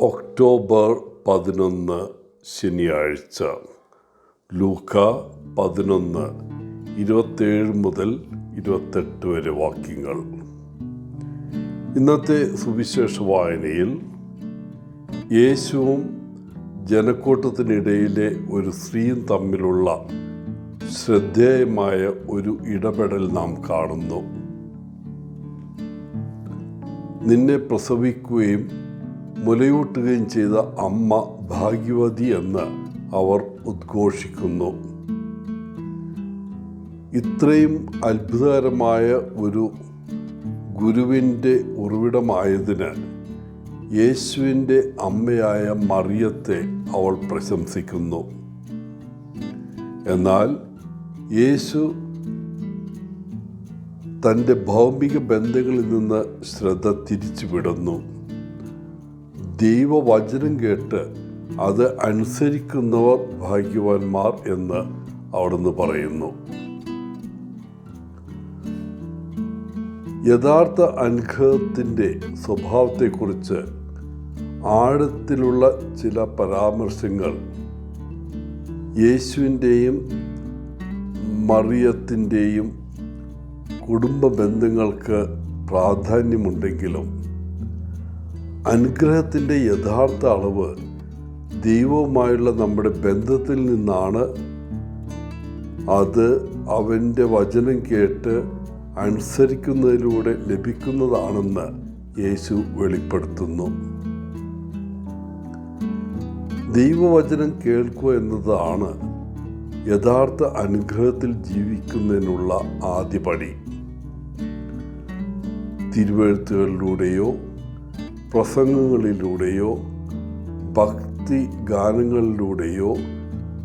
October പതിനൊന്ന് ശനിയാഴ്ച. ലൂക്ക പതിനൊന്ന് ഇരുപത്തേഴ് മുതൽ ഇരുപത്തെട്ട് വരെ വാക്യങ്ങൾ. ഇന്നത്തെ സുവിശേഷ വായനയിൽ യേശുവും ജനക്കൂട്ടത്തിനിടയിലെ ഒരു സ്ത്രീയും തമ്മിലുള്ള ശ്രദ്ധേയമായ ഒരു ഇടപെടൽ നാം കാണുന്നു. നിന്നെ പ്രസവിക്കുകയും മുലയൂട്ടുകയും ചെയ്ത അമ്മ ഭാഗ്യവതി എന്ന് അവർ ഉദ്ഘോഷിക്കുന്നു. ഇത്രയും അത്ഭുതകരമായ ഒരു ഗുരുവിന്റെ ഉറവിടമായതിന് യേശുവിന്റെ അമ്മയായ മറിയത്തെ അവൾ പ്രശംസിക്കുന്നു. എന്നാൽ യേശു തന്റെ ഭൗമിക ബന്ധങ്ങളിൽ നിന്ന് ശ്രദ്ധ തിരിച്ചുവിടുന്നു. ദൈവവചനം കേട്ട് അത് അനുസരിക്കുന്നവർ ഭാഗ്യവാന്മാർ എന്ന് അവിടുന്ന് പറയുന്നു. യഥാർത്ഥ അനുഗ്രഹത്തിന്റെ സ്വഭാവത്തെക്കുറിച്ച് ആഴത്തിലുള്ള ചില പരാമർശങ്ങൾ യേശുവിന്റെയും മറിയത്തിന്റെയും കുടുംബ ബന്ധങ്ങൾക്ക് പ്രാധാന്യമുണ്ടെങ്കിലും അനുഗ്രഹത്തിന്റെ യഥാർത്ഥ അളവ് ദൈവവുമായുള്ള നമ്മുടെ ബന്ധത്തിൽ നിന്നാണ്. അത് അവന്റെ വചനം കേട്ട് അനുസരിക്കുന്നതിലൂടെ ലഭിക്കുന്നതാണെന്ന് യേശു വെളിപ്പെടുത്തുന്നു. ദൈവവചനം കേൾക്കുക എന്നതാണ് യഥാർത്ഥ അനുഗ്രഹത്തിൽ ജീവിക്കുന്നതിനുള്ള ആദ്യപടി തിരുവെഴുത്തുകളിലൂടെയോ പ്രസംഗങ്ങളിലൂടെയോ ഭക്തി ഗാനങ്ങളിലൂടെയോ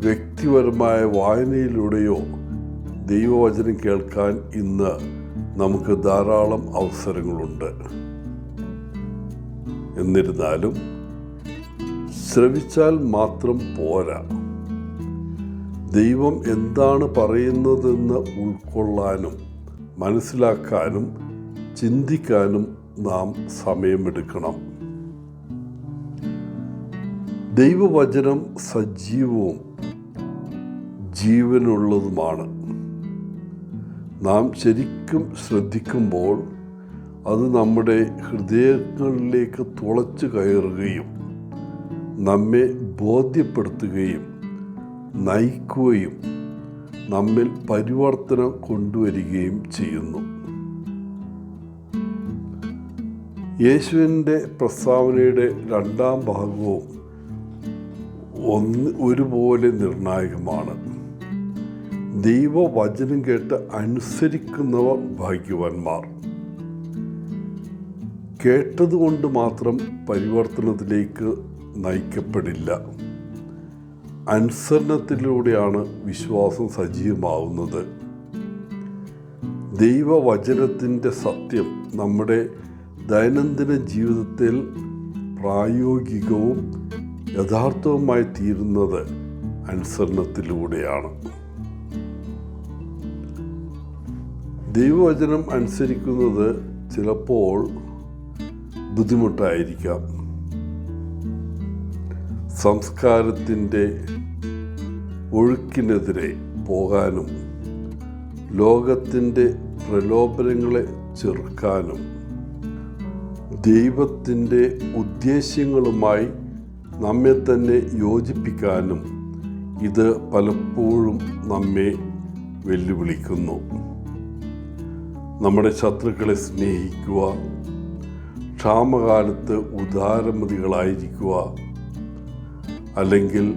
വ്യക്തിപരമായ വായനയിലൂടെയോ ദൈവവചനം കേൾക്കാൻ ഇന്ന് നമുക്ക് ധാരാളം അവസരങ്ങളുണ്ട്. എന്നിരുന്നാലും ശ്രവിച്ചാൽ മാത്രം പോരാ. ദൈവം എന്താണ് പറയുന്നതെന്ന് ഉൾക്കൊള്ളാനും മനസ്സിലാക്കാനും ചിന്തിക്കാനും നാം സമയമെടുക്കണം. ദൈവവചനം സജീവവും ജീവനുള്ളതുമാണ്. നാം ശരിക്കും ശ്രദ്ധിക്കുമ്പോൾ അത് നമ്മുടെ ഹൃദയങ്ങളിലേക്ക് തുളച്ചു കയറുകയും നമ്മെ ബോധ്യപ്പെടുത്തുകയും നയിക്കുകയും നമ്മിൽ പരിവർത്തനം കൊണ്ടുവരികയും ചെയ്യുന്നു. യേശുവിന്റെ പ്രസ്താവനയുടെ രണ്ടാം ഭാഗവും ഒന്ന് ഒരുപോലെ നിർണായകമാണ്. ദൈവവചനം കേട്ട് അനുസരിക്കുന്നവർ ഭാഗ്യവാന്മാർ. കേട്ടതുകൊണ്ട് മാത്രം പരിവർത്തനത്തിലേക്ക് നയിക്കപ്പെടില്ല. അനുസരണത്തിലൂടെയാണ് വിശ്വാസം സജീവമാവുന്നത്. ദൈവവചനത്തിന്റെ സത്യം നമ്മുടെ ദൈനംദിന ജീവിതത്തിൽ പ്രായോഗികവും യഥാർത്ഥവുമായി തീരുന്നത് അനുസരണത്തിലൂടെയാണ്. ദൈവവചനം അനുസരിക്കുന്നത് ചിലപ്പോൾ ബുദ്ധിമുട്ടായിരിക്കാം. സംസ്കാരത്തിന്റെ ഒഴുക്കിനെതിരെ പോകാനും ലോകത്തിന്റെ പ്രലോഭനങ്ങളെ ചെറുക്കാനും ദൈവത്തിന്റെ ഉദ്ദേശ്യങ്ങളുമായി നമ്മെ തന്നെ യോജിപ്പിക്കാനും ഇത് പലപ്പോഴും നമ്മെ വെല്ലുവിളിക്കുന്നു. നമ്മുടെ ശത്രുക്കളെ സ്നേഹിക്കുക ക്ഷാമകാലത്ത് ഉദാരമതികളായിരിക്കുക അല്ലെങ്കിൽ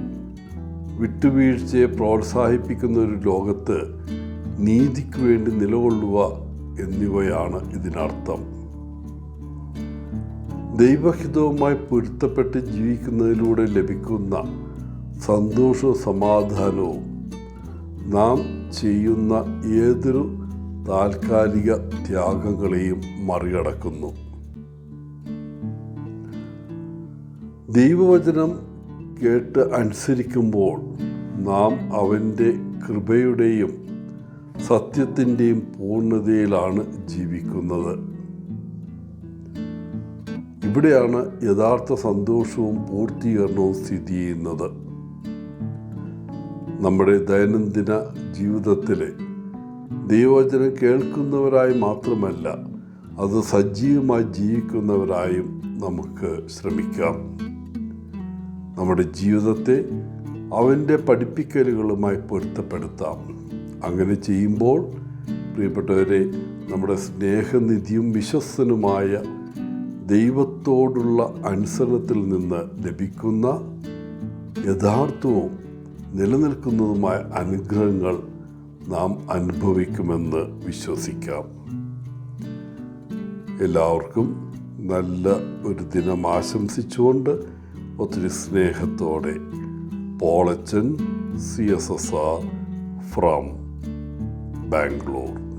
വിട്ടുവീഴ്ചയെ പ്രോത്സാഹിപ്പിക്കുന്ന ഒരു ലോകത്ത് നീതിക്ക് വേണ്ടി നിലകൊള്ളുക എന്നിവയാണ് ഇതിനർത്ഥം. ദൈവഹിതവുമായി പൊരുത്തപ്പെട്ട് ജീവിക്കുന്നതിലൂടെ ലഭിക്കുന്ന സന്തോഷവും സമാധാനവും നാം ചെയ്യുന്ന ഏതൊരു താൽക്കാലിക ത്യാഗങ്ങളെയും മറികടക്കുന്നു. ദൈവവചനം കേട്ട് അനുസരിക്കുമ്പോൾ നാം അവന്റെ കൃപയുടെയും സത്യത്തിന്റെയും പൂർണതയിലാണ് ജീവിക്കുന്നത്. ഇവിടെയാണ് യഥാർത്ഥ സന്തോഷവും പൂർത്തീകരണവും സ്ഥിതി ചെയ്യുന്നത്. നമ്മുടെ ദൈനംദിന ജീവിതത്തിലെ ദൈവവചനം കേൾക്കുന്നവരായി മാത്രമല്ല അത് സജീവമായി ജീവിക്കുന്നവരായും നമുക്ക് ശ്രമിക്കാം. നമ്മുടെ ജീവിതത്തെ അവന്റെ പഠിപ്പിക്കലുകളുമായി പൊരുത്തപ്പെടുത്താം. അങ്ങനെ ചെയ്യുമ്പോൾ പ്രിയപ്പെട്ടവരെ നമ്മുടെ സ്നേഹനിധിയും വിശ്വസ്തനുമായ ദൈവത്തോടുള്ള അനുസരണത്തിൽ നിന്ന് ലഭിക്കുന്ന യഥാർത്ഥവും നിലനിൽക്കുന്നതുമായ അനുഗ്രഹങ്ങൾ നാം അനുഭവിക്കുമെന്ന് വിശ്വസിക്കാം. എല്ലാവർക്കും നല്ല ഒരു ദിനം ആശംസിച്ചുകൊണ്ട് ഒത്തിരി സ്നേഹത്തോടെ Polachan C S S R from Bangalore.